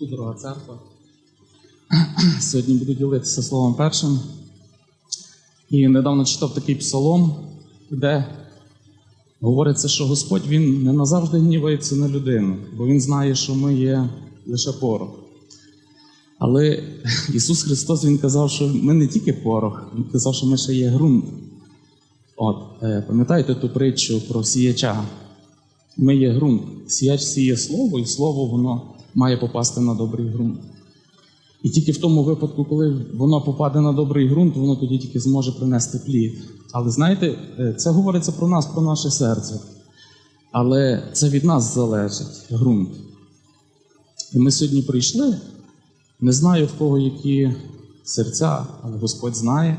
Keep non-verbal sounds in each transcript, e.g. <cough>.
Дорога церква. <clears throat> Сьогодні буду ділитися словом першим. І недавно читав такий псалом, де говориться, що Господь Він не назавжди гнівається на людину, бо Він знає, що ми є лише порох. Але <laughs> Ісус Христос Він казав, що ми не тільки порох, Він казав, що ми ще є ґрунт. От, е, пам'ятаєте ту притчу про сіяча? Ми є ґрунт. Сіяч сіє слово, і слово воно має попасти на добрий ґрунт. І тільки в тому випадку, коли воно попаде на добрий ґрунт, воно тоді тільки зможе принести плід. Але знаєте, е, це говориться про нас, про наше серце. Але це від нас залежить ґрунт. І ми сьогодні прийшли. Не знаю, в кого які серця, але Господь знає.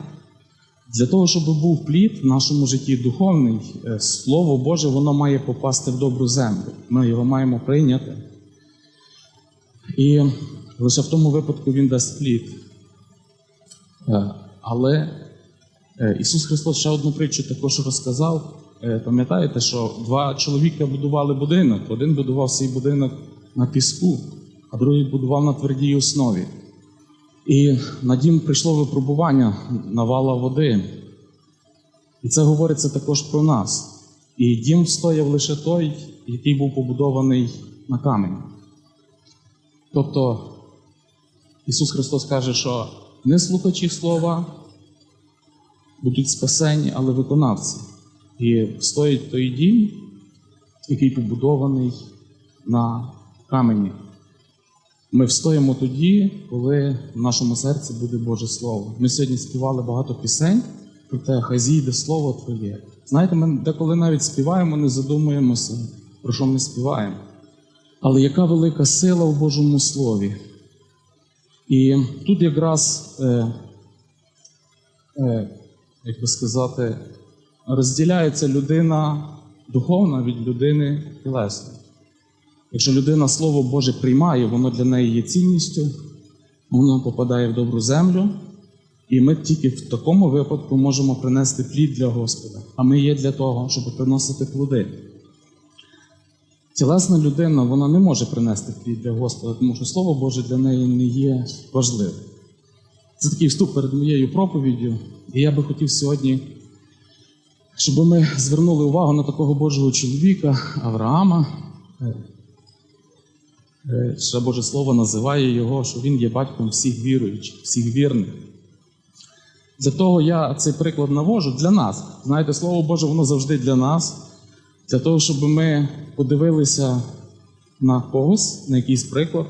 Для того, щоб був плід в нашому житті духовний, е, Слово Боже, воно має попасти в добру землю. Ми його маємо прийняти. І лише в тому випадку він дасть плід. Е, Але е, Ісус Христос ще одну притчу також розказав. Е, Пам'ятаєте, що два чоловіка будували будинок. Один будував свій будинок на піску, а другий будував на твердій основі. І на дім прийшло випробування навала води. І це говориться також про нас. І дім встояв лише той, який був побудований на камені. Тобто Ісус Христос каже, що не слухачі слова будуть спасені, але виконавці. І стоїть той дім, який побудований на камені. Ми встоїмо тоді, коли в нашому серці буде Боже Слово. Ми сьогодні співали багато пісень про те, хай зійде Слово Твоє. Знаєте, ми деколи навіть співаємо, не задумуємося, про що ми співаємо. Але яка велика сила в Божому Слові? І тут якраз, е, е, як би сказати, розділяється людина духовна від людини тілесної. Якщо людина Слово Боже приймає, воно для неї є цінністю, воно попадає в добру землю, і ми тільки в такому випадку можемо принести плід для Господа. А ми є для того, щоб приносити плоди. Тілесна людина вона не може принести плід для Господа, тому що Слово Боже для неї не є важливим. Це такий вступ перед моєю проповіддю, і я би хотів сьогодні, щоб ми звернули увагу на такого Божого чоловіка Авраама. Е, Ще Боже Слово називає його, що він є батьком всіх віруючих, всіх вірних. Для того я цей приклад навожу для нас. Знаєте, Слово Боже, воно завжди для нас, для того, щоб ми подивилися на когось, на якийсь приклад,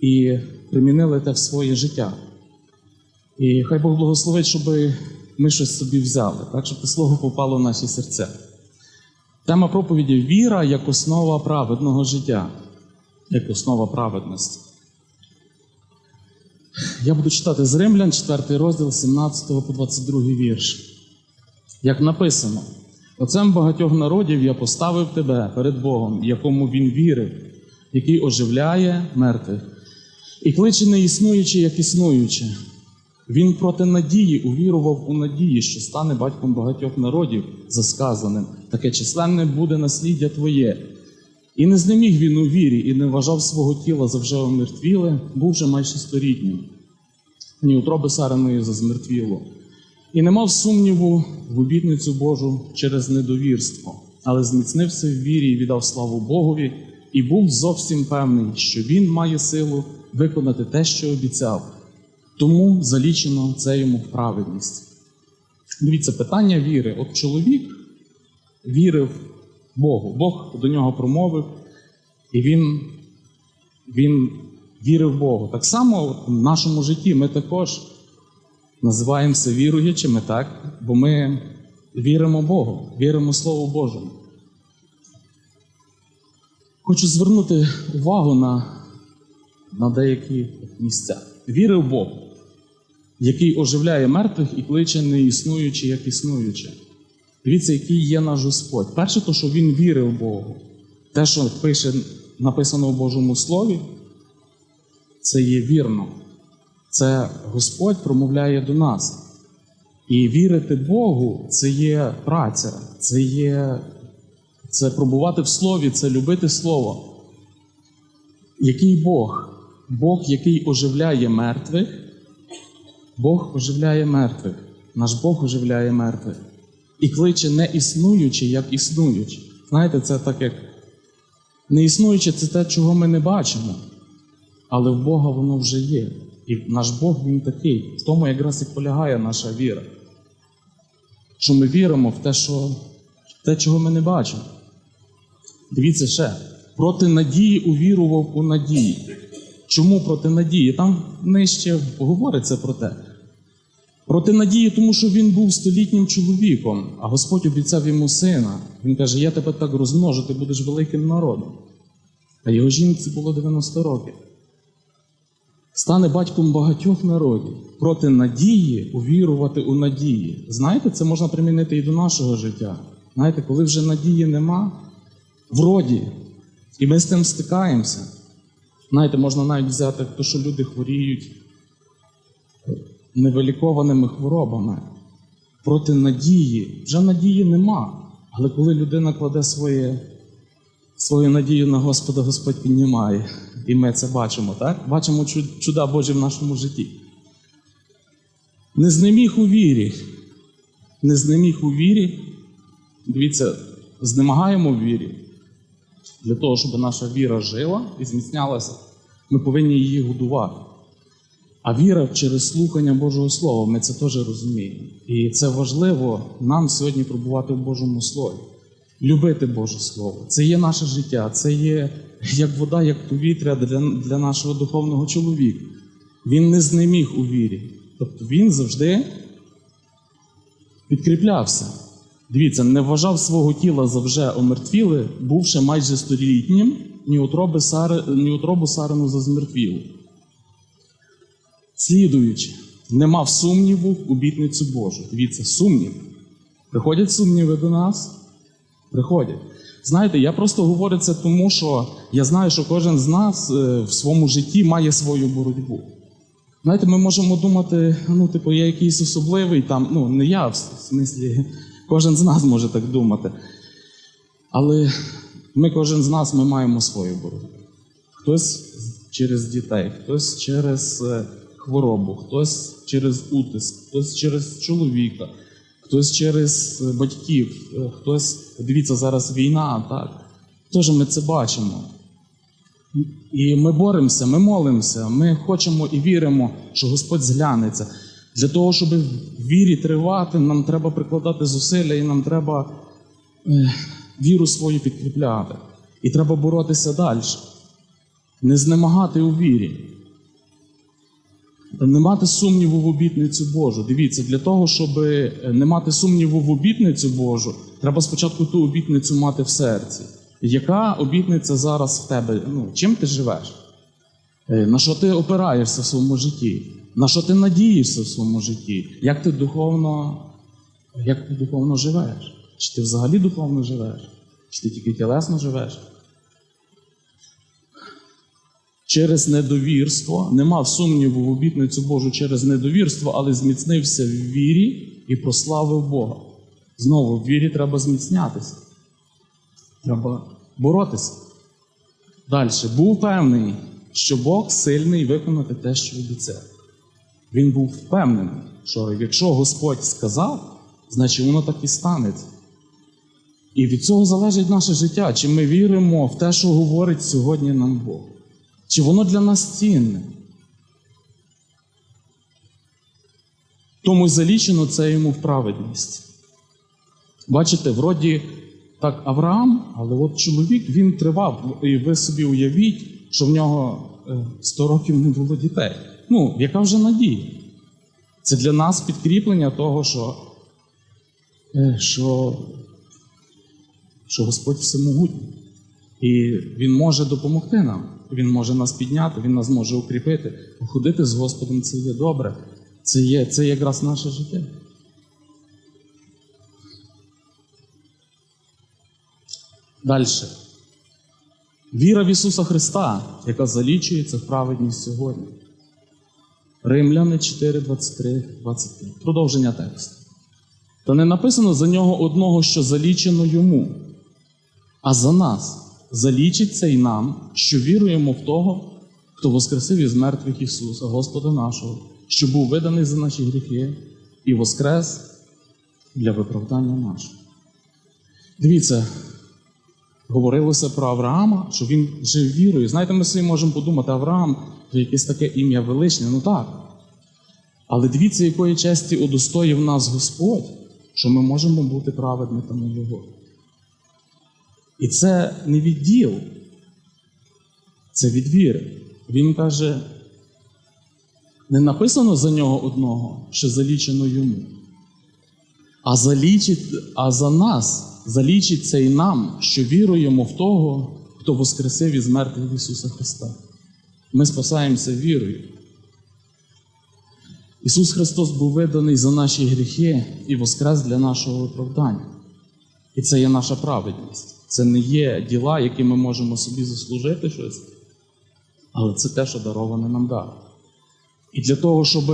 і примінили те в своє життя. І хай Бог благословить, щоб ми щось собі взяли, так, щоб слово попало в наші серця. Тема проповіді віра як основа праведного життя як основа праведності. Я буду читати з Римлян, 4 розділ 17 по 22 вірш. Як написано: Отцем багатьох народів я поставив тебе перед Богом, якому він вірив, який оживляє мертвих, і кличе не існуючи, як існуюче. Він проти надії увірував у надії, що стане батьком багатьох народів, за сказаним, таке численне буде насліддя Твоє. І не знеміг він у вірі, і не вважав свого тіла за вже омертвіле, був вже майже сторітнім, ні утроби Сариної за змертвіло. І не мав сумніву в обітницю Божу через недовірство, але зміцнився в вірі і віддав славу Богові, і був зовсім певний, що він має силу виконати те, що обіцяв. Тому залічено це йому праведність. Дивіться, питання віри. От чоловік вірив Богу. Бог до нього промовив, і він, він вірив Богу. Так само в нашому житті ми також називаємося віруючими, так? бо ми віримо Богу, віримо Слову Божому. Хочу звернути увагу на, на деякі місця. Вірив Бог, який оживляє мертвих і кличе не існуючи, як існуючи. Дивіться, який є наш Господь. Перше, то, що він вірив Богу. Те, що пише, написано в Божому Слові, це є вірно. Це Господь промовляє до нас. І вірити Богу це є праця, це є це пробувати в Слові, це любити Слово. Який Бог? Бог, який оживляє мертвих, Бог оживляє мертвих. Наш Бог оживляє мертвих. І кличе не існуючи, як існуючи. Знаєте, це так як не існуюче це те, чого ми не бачимо. Але в Бога воно вже є. І наш Бог він такий. В тому якраз і полягає наша віра. Що ми віримо в те, що, те, чого ми не бачимо. Дивіться ще, проти надії увірував у надії. Чому проти надії? Там нижче говориться про те. Проти надії, тому що він був столітнім чоловіком, а Господь обіцяв йому сина. Він каже: Я тебе так розмножу, ти будеш великим народом. А його жінці було 90 років. Стане батьком багатьох народів. Проти надії увірувати у надії. Знаєте, це можна примінити і до нашого життя. Знаєте, коли вже надії нема, вроді, і ми з тим стикаємося. Знаєте, можна навіть взяти те, що люди хворіють невилікованими хворобами. Проти надії. Вже надії нема. Але коли людина кладе своє, свою надію на Господа, Господь піднімає. І ми це бачимо, так? Бачимо чуда Божі в нашому житті. Не знеміг у вірі. Не знеміг у вірі. Дивіться, знемагаємо в вірі. Для того, щоб наша віра жила і зміцнялася, ми повинні її годувати. А віра через слухання Божого Слова, ми це теж розуміємо. І це важливо нам сьогодні пробувати в Божому Слові. Любити Боже Слово. Це є наше життя, це є як вода, як повітря для, для нашого духовного чоловіка. Він не знеміг у вірі. Тобто він завжди підкріплявся. Дивіться, не вважав свого тіла за вже омертвіле, бувши майже столітнім, ні Сари, ні утробу Сарину за змертвілу. Слідуючи, не мав сумніву в обітницю Божу. Дивіться, сумнів. Приходять сумніви до нас? Приходять. Знаєте, я просто говорю це тому, що я знаю, що кожен з нас е, в своєму житті має свою боротьбу. Знаєте, ми можемо думати, ну, типу, я якийсь особливий там, ну, не я, в смислі, кожен з нас може так думати. Але ми, кожен з нас, ми маємо свою боротьбу. Хтось через дітей, хтось через е, хворобу, хтось через утиск, хтось через чоловіка, хтось через е, батьків, е, хтось, дивіться, зараз війна, так. Теж ми це бачимо. І ми боремося, ми молимося, ми хочемо і віримо, що Господь зглянеться. Для того, щоб в вірі тривати, нам треба прикладати зусилля і нам треба е, віру свою підкріпляти. І треба боротися далі. Не знемагати у вірі. Не мати сумніву в обітницю Божу. Дивіться, для того, щоб е, не мати сумніву в обітницю Божу, треба спочатку ту обітницю мати в серці. Яка обітниця зараз в тебе? Ну, чим ти живеш? Е, На що ти опираєшся в своєму житті? На що ти надієшся в своєму житті? Як ти духовно, як ти духовно живеш? Чи ти взагалі духовно живеш? Чи ти тільки тілесно живеш? Через недовірство, не мав сумніву в обітницю Божу через недовірство, але зміцнився в вірі і прославив Бога. Знову в вірі треба зміцнятися. Треба боротися. Далі. Був певний, що Бог сильний виконати те, що обіцяв. Він був впевнений, що якщо Господь сказав, значить воно так і станеться. І від цього залежить наше життя, чи ми віримо в те, що говорить сьогодні нам Бог. Чи воно для нас цінне? Тому й залічено це йому в праведність. Бачите, вроді так Авраам, але от чоловік він тривав, і ви собі уявіть, що в нього е, 100 років не було дітей. Ну, яка вже надія? Це для нас підкріплення того, що, е, що, що Господь всемогутній. І Він може допомогти нам. Він може нас підняти, Він нас може укріпити. Ходити з Господом це є добре. Це є, це якраз наше життя. Далі. Віра в Ісуса Христа, яка залічується в праведність сьогодні. Римляни 4, 23, 25. Продовження тексту. Та не написано за нього одного, що залічено йому, а за нас залічиться й нам, що віруємо в того, хто воскресив із мертвих Ісуса, Господа нашого, що був виданий за наші гріхи і воскрес для виправдання нашого. Дивіться, говорилося про Авраама, що він жив вірою. Знаєте, ми собі можемо подумати, Авраам це якесь таке ім'я величне, ну так. Але дивіться, якої честі удостоїв нас Господь, що ми можемо бути праведниками Його. І це не від діл, це від віри. Він каже, не написано за нього одного, що залічено йому. А залічить, а за нас залічиться і нам, що віруємо в того, хто воскресив із мертвих Ісуса Христа. Ми спасаємося вірою. Ісус Христос був виданий за наші гріхи і воскрес для нашого виправдання. І це є наша праведність. Це не є діла, які ми можемо собі заслужити щось, але це те, що дароване нам дар. І для того, щоб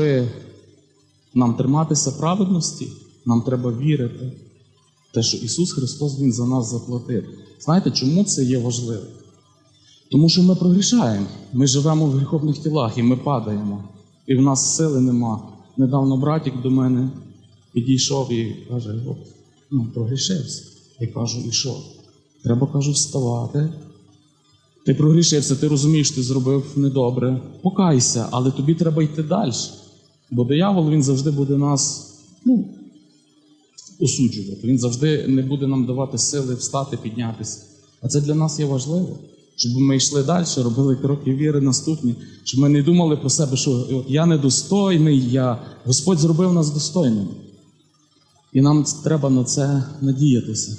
нам триматися праведності, нам треба вірити в те, що Ісус Христос Він за нас заплатив. Знаєте, чому це є важливо? Тому що ми прогрішаємо. Ми живемо в гріховних тілах і ми падаємо. І в нас сили нема. Недавно братик до мене підійшов і каже: ну, прогрішився. Я кажу, і що? Треба, кажу, вставати. Ти прогрішився, ти розумієш, ти зробив недобре. Покайся, але тобі треба йти далі. Бо диявол він завжди буде нас ну, осуджувати. Він завжди не буде нам давати сили встати, піднятися. А це для нас є важливо, щоб ми йшли далі, робили кроки віри наступні, щоб ми не думали про себе, що от я недостойний, я... Господь зробив нас достойними. І нам треба на це надіятися.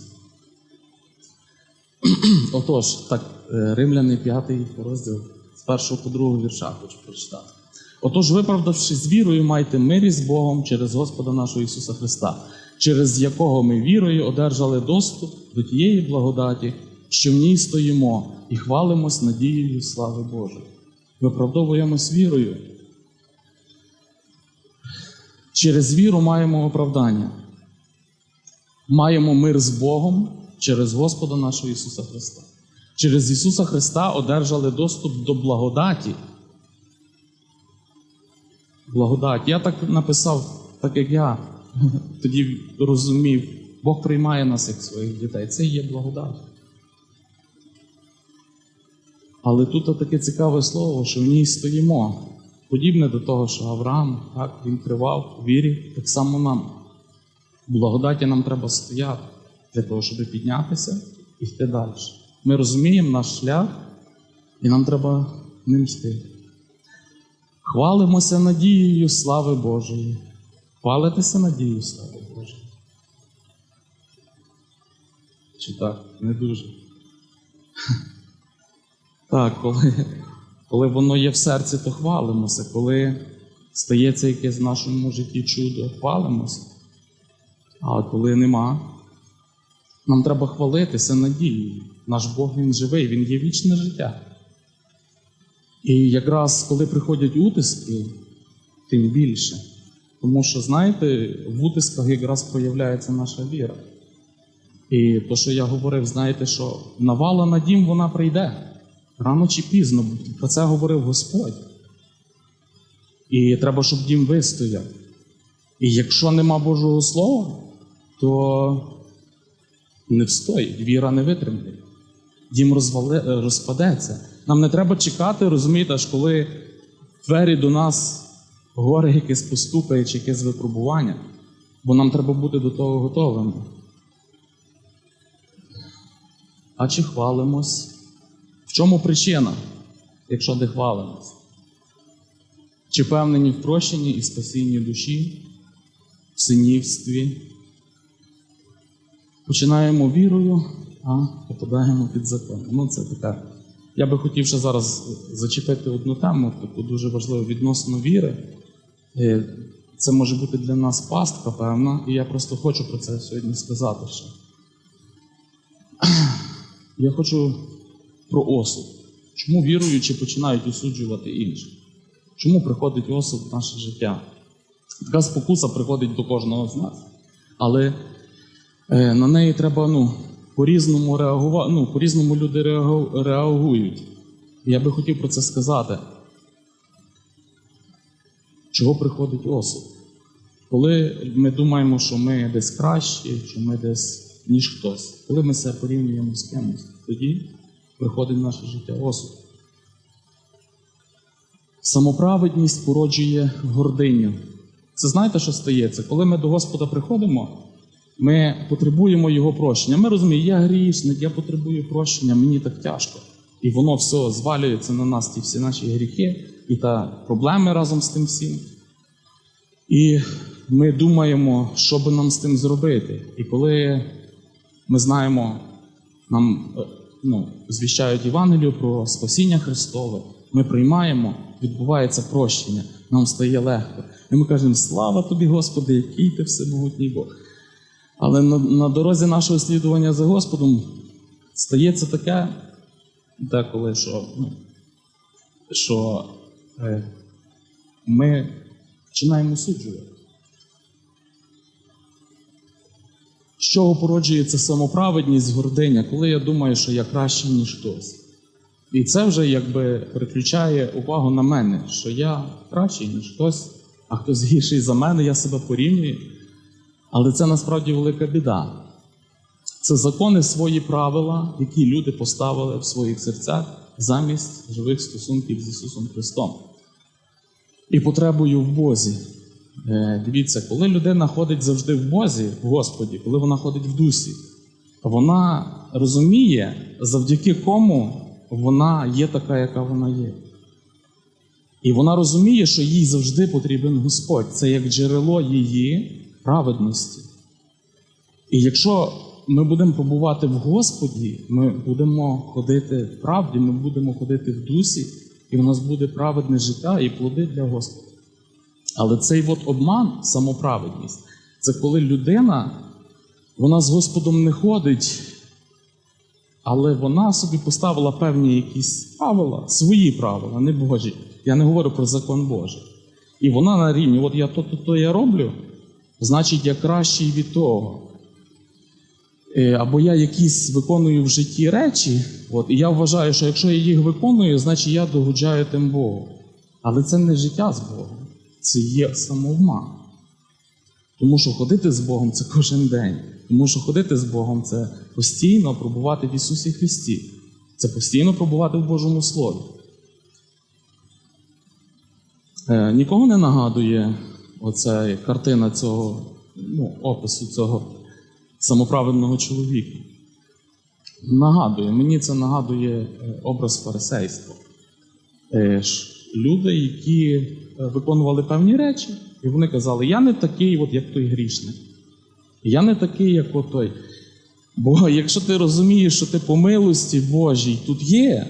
<clears throat> Отож, так, е, Римляни 5 розділ з першого по другого вірша хочу прочитати. Отож, виправдавшись вірою, майте мирі з Богом через Господа нашого Ісуса Христа, через якого ми вірою одержали доступ до тієї благодаті, що в ній стоїмо, і хвалимось надією слави Божої. Виправдовуємось вірою. Через віру маємо оправдання. Маємо мир з Богом через Господа нашого Ісуса Христа. Через Ісуса Христа одержали доступ до благодаті. Благодать. Я так написав, так як я <laughs> тоді розумів, Бог приймає нас як своїх дітей. Це і є благодать. Але тут таке цікаве слово, що в ній стоїмо. Подібне до того, що Авраам так, він тривав вірі, так само нам. Благодаті нам треба стояти для того, щоб піднятися і йти далі. Ми розуміємо наш шлях, і нам треба ним йти. Хвалимося надією слави Божої. Хвалитися надією слави Божої. Чи так? Не дуже. <laughs> Так, коли, коли воно є в серці, то хвалимося. Коли стається якесь в нашому житті чудо, хвалимося. А коли нема, нам треба хвалитися надією. Наш Бог Він живий, Він є вічне життя. І якраз коли приходять утиски, тим більше. Тому що, знаєте, в утисках якраз проявляється наша віра. І то, що я говорив, знаєте, що навала на дім вона прийде рано чи пізно. Про це говорив Господь. І треба, щоб дім вистояв. І якщо нема Божого Слова, то не встоїть, віра не витримає. Дім розвали, розпадеться. Нам не треба чекати, розумієте, аж коли двері до нас горе якесь постукає чи якесь випробування, бо нам треба бути до того готовими. А чи хвалимось? В чому причина, якщо не хвалимось? Чи певнені в прощенні і спасінні душі, в синівстві? Починаємо вірою, а попадаємо під закон. Ну, це така. Я би хотів ще зараз зачепити одну тему, таку дуже важливу відносно віри. Е, Це може бути для нас пастка, певна, і я просто хочу про це сьогодні сказати ще. <clears throat> Я хочу про осуд. Чому віруючі починають осуджувати інших? Чому приходить осуд в наше життя? Така спокуса приходить до кожного з нас. Але на неї треба ну, по-різному реагувати. Ну, по-різному люди реагують. Я би хотів про це сказати. чого приходить осуд. Коли ми думаємо, що ми десь кращі, що ми десь ніж хтось, коли ми себе порівнюємо з кимось, тоді приходить наше життя осуд. Самоправедність породжує гординю. Це знаєте, що стається? Коли ми до Господа приходимо, ми потребуємо Його прощення. Ми розуміємо, я грішник, я потребую прощення, мені так тяжко. І воно все звалюється на нас, ті всі наші гріхи, і та проблеми разом з тим всім. І ми думаємо, що би нам з тим зробити. І коли ми знаємо, нам е, ну, звіщають Євангелію про спасіння Христове, ми приймаємо, відбувається прощення, нам стає легко. І ми кажемо, слава тобі, Господи, який ти всемогутній Бог. Але на, на дорозі нашого слідування за Господом стається таке, деколи, що, ну, що е, ми починаємо суджувати. З чого породжується самоправедність, гординя, коли я думаю, що я краще, ніж хтось. І це вже якби переключає увагу на мене, що я кращий, ніж хтось, а хтось гірший за мене, я себе порівнюю. Але це насправді велика біда. Це закони свої правила, які люди поставили в своїх серцях замість живих стосунків з Ісусом Христом. І потребою в Бозі. Е, Дивіться, коли людина ходить завжди в Бозі, в Господі, коли вона ходить в дусі, вона розуміє, завдяки кому вона є така, яка вона є. І вона розуміє, що їй завжди потрібен Господь. Це як джерело її праведності. І якщо ми будемо побувати в Господі, ми будемо ходити в правді, ми будемо ходити в дусі, і в нас буде праведне життя і плоди для Господа. Але цей от обман, самоправедність, це коли людина, вона з Господом не ходить, але вона собі поставила певні якісь правила, свої правила, не Божі. Я не говорю про закон Божий. І вона на рівні, от я то-то, то я роблю, значить, я кращий від того. Е, Або я якісь виконую в житті речі, от, і я вважаю, що якщо я їх виконую, значить я догоджаю тим Богу. Але це не життя з Богом, це є самовман. Тому що ходити з Богом це кожен день. Тому що ходити з Богом це постійно пробувати в Ісусі Христі. Це постійно пробувати в Божому Слові. Е, нікого не нагадує оця картина цього ну, опису цього самоправедного чоловіка. Нагадує, мені це нагадує е, образ фарисейства. Е, Люди, які е, виконували певні речі, і вони казали, я не такий, от, як той грішник. Я не такий, як отой. Бо якщо ти розумієш, що ти по милості Божій тут є,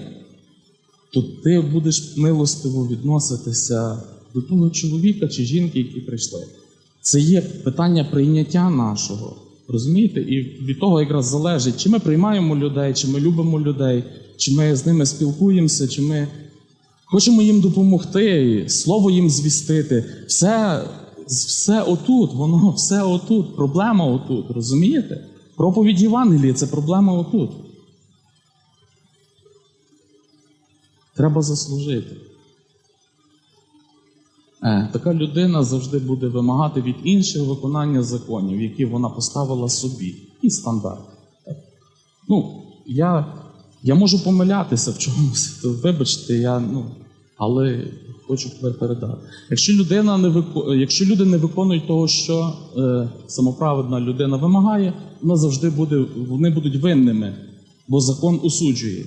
то ти будеш милостиво відноситися до того чоловіка чи жінки, які прийшли. Це є питання прийняття нашого. Розумієте? І від того якраз залежить, чи ми приймаємо людей, чи ми любимо людей, чи ми з ними спілкуємося, чи ми хочемо їм допомогти, слово їм звістити. Все, все отут, воно все отут. Проблема отут. Розумієте? Проповідь Євангелії це проблема отут. Треба заслужити. Е, така людина завжди буде вимагати від інших виконання законів, які вона поставила собі, і стандарт. Ну, я, я можу помилятися в чомусь, то <laughs> вибачте, я, ну, але хочу передати. Якщо, людина не вико... Якщо люди не виконують того, що е, самоправедна людина вимагає, вона завжди буде, вони будуть винними, бо закон осуджує.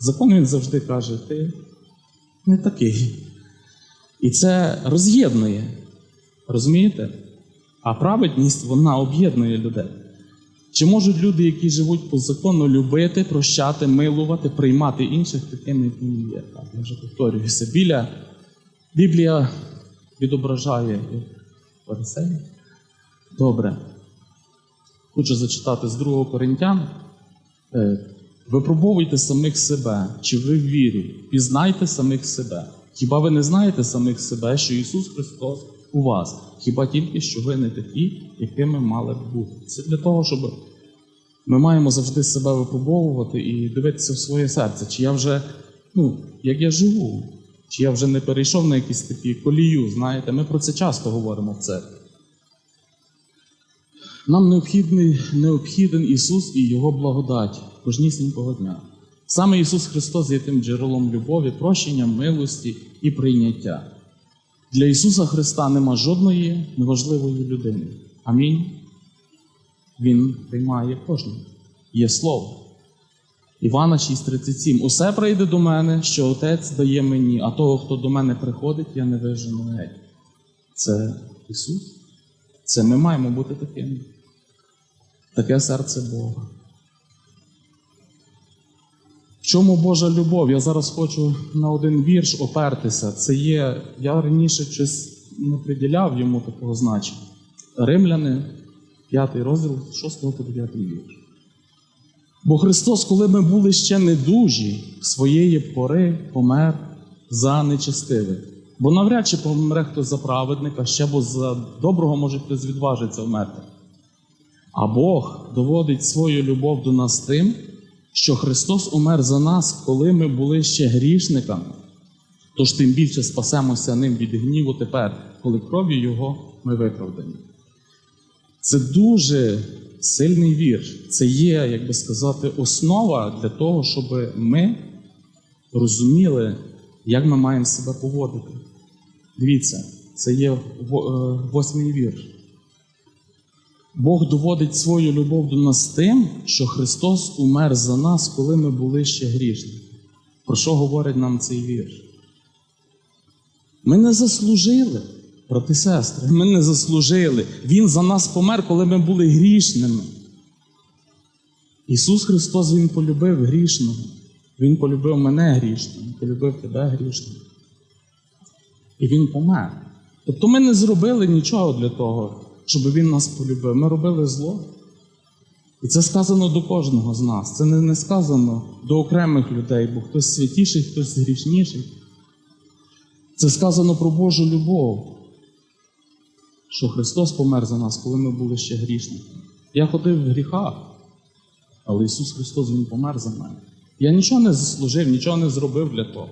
Закон він завжди каже, ти не такий. І це роз'єднує. Розумієте? А праведність вона об'єднує людей. Чи можуть люди, які живуть по закону, любити, прощати, милувати, приймати інших такими, якими є? Так, я вже повторююся. Біля Біблія відображає фарисеїв. Добре. Хочу зачитати з 2 Коринтян. Е, Випробовуйте самих себе, чи ви в вірі, пізнайте самих себе. Хіба ви не знаєте самих себе, що Ісус Христос у вас? Хіба тільки що ви не такі, якими мали б бути? Це для того, щоб ми маємо завжди себе випробовувати і дивитися в своє серце, чи я вже, ну, як я живу, Чи я вже не перейшов на якісь такі колію, знаєте, ми про це часто говоримо в церкві. Нам необхідний, необхіден Ісус і Його благодать кожнісінького дня. Саме Ісус Христос є тим джерелом любові, прощення, милості і прийняття. Для Ісуса Христа нема жодної неважливої людини. Амінь. Він приймає кожного. Є слово. Івана 6,37. Усе прийде до мене, що Отець дає мені, а того, хто до мене приходить, я не вижену геть. Це Ісус. Це ми маємо бути такими. Таке серце Бога. Чому Божа любов? Я зараз хочу на один вірш опертися. Це є, я раніше щось не приділяв йому такого значення. Римляни, 5 розділ, 6 по 9 вірш. Бо Христос, коли ми були ще недужі, своєї пори помер за нечестивих. Бо навряд чи помре хтось за праведника, ще бо за доброго може хтось відважиться вмерти. А Бог доводить свою любов до нас тим, що Христос умер за нас, коли ми були ще грішниками. Тож тим більше спасемося ним від гніву тепер, коли кров'ю Його ми виправдані. Це дуже сильний вірш. Це є, як би сказати, основа для того, щоб ми розуміли, як ми маємо себе поводити. Дивіться, це є е, восьмий вірш. Бог доводить свою любов до нас тим, що Христос умер за нас, коли ми були ще грішні. Про що говорить нам цей вірш? Ми не заслужили, брати сестри, ми не заслужили. Він за нас помер, коли ми були грішними. Ісус Христос Він полюбив грішного. Він полюбив мене грішним, полюбив тебе грішним. І Він помер. Тобто ми не зробили нічого для того, щоб Він нас полюбив. Ми робили зло. І це сказано до кожного з нас. Це не, сказано до окремих людей, бо хтось святіший, хтось грішніший. Це сказано про Божу любов, що Христос помер за нас, коли ми були ще грішниками. Я ходив в гріхах, але Ісус Христос Він помер за мене. Я нічого не заслужив, нічого не зробив для того.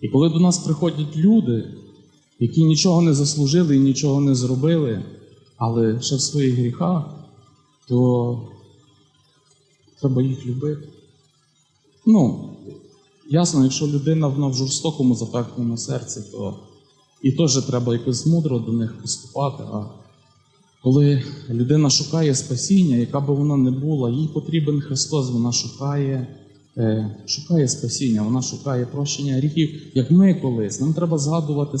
І коли до нас приходять люди, які нічого не заслужили і нічого не зробили, але ще в своїх гріхах, то треба їх любити. Ну, ясно, якщо людина вона в жорстокому запеклому серці, то і теж треба якось мудро до них поступати. А коли людина шукає спасіння, яка би вона не була, їй потрібен Христос, вона шукає, шукає спасіння, вона шукає прощення гріхів, як ми колись. Нам треба згадувати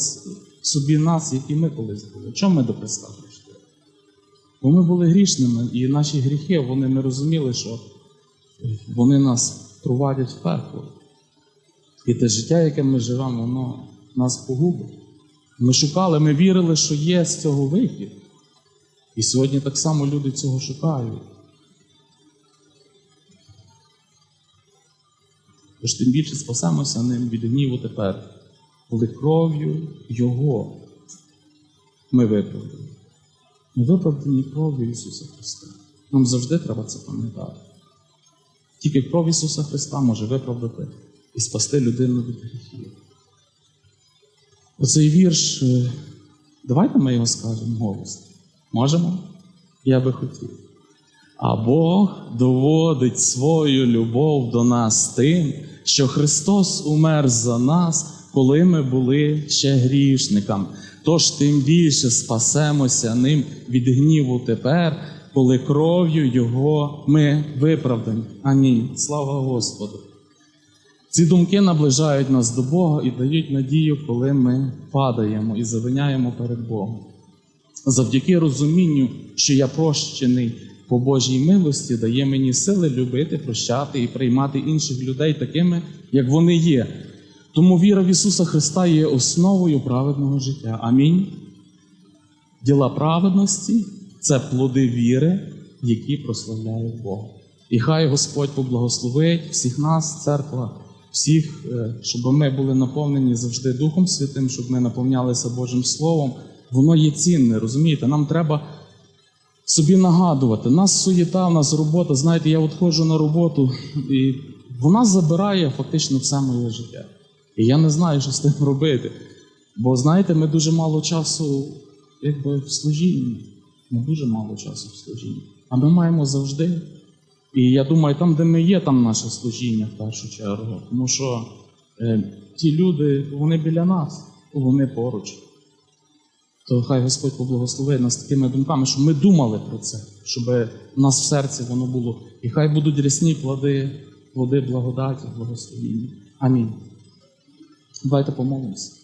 собі нас, які ми колись були. Чому ми до Христа прийшли? Бо ми були грішними, і наші гріхи, вони ми розуміли, що вони нас провадять в пекло. І те життя, яке ми живемо, воно нас погубить. Ми шукали, ми вірили, що є з цього вихід. І сьогодні так само люди цього шукають. Тож тим більше спасемося ним від гніву тепер, коли кров'ю Його ми виправдані. Ми виправдані кров'ю Ісуса Христа. Нам завжди треба це пам'ятати. Тільки кров Ісуса Христа може виправдати і спасти людину від гріхів. Оцей вірш, е, давайте ми його скажемо голосно. Можемо? Я би хотів. А Бог доводить свою любов до нас тим, що Христос умер за нас, коли ми були ще грішниками. Тож тим більше спасемося ним від гніву тепер, коли кров'ю Його ми виправдані. Амінь. Слава Господу. Ці думки наближають нас до Бога і дають надію, коли ми падаємо і завиняємо перед Богом. Завдяки розумінню, що я прощений по Божій милості, дає мені сили любити, прощати і приймати інших людей такими, як вони є. Тому віра в Ісуса Христа є основою праведного життя. Амінь. Діла праведності це плоди віри, які прославляють Бога. І хай Господь поблагословить всіх нас, церква, всіх, е, щоб ми були наповнені завжди Духом Святим, щоб ми наповнялися Божим Словом. Воно є цінне, розумієте? Нам треба собі нагадувати. Нас суєта, у нас робота. Знаєте, я от ходжу на роботу, і вона забирає фактично все моє життя. І я не знаю, що з тим робити. Бо знаєте, ми дуже мало часу якби, в служінні. Ми дуже мало часу в служінні. А ми маємо завжди. І я думаю, там, де ми є, там наше служіння в першу чергу. Тому що е, ті люди, вони біля нас, вони поруч. То хай Господь поблагословить нас такими думками, щоб ми думали про це, щоб у нас в серці воно було. І хай будуть рясні плоди, плоди благодаті, благословіння. Амінь. Давайте помолимося.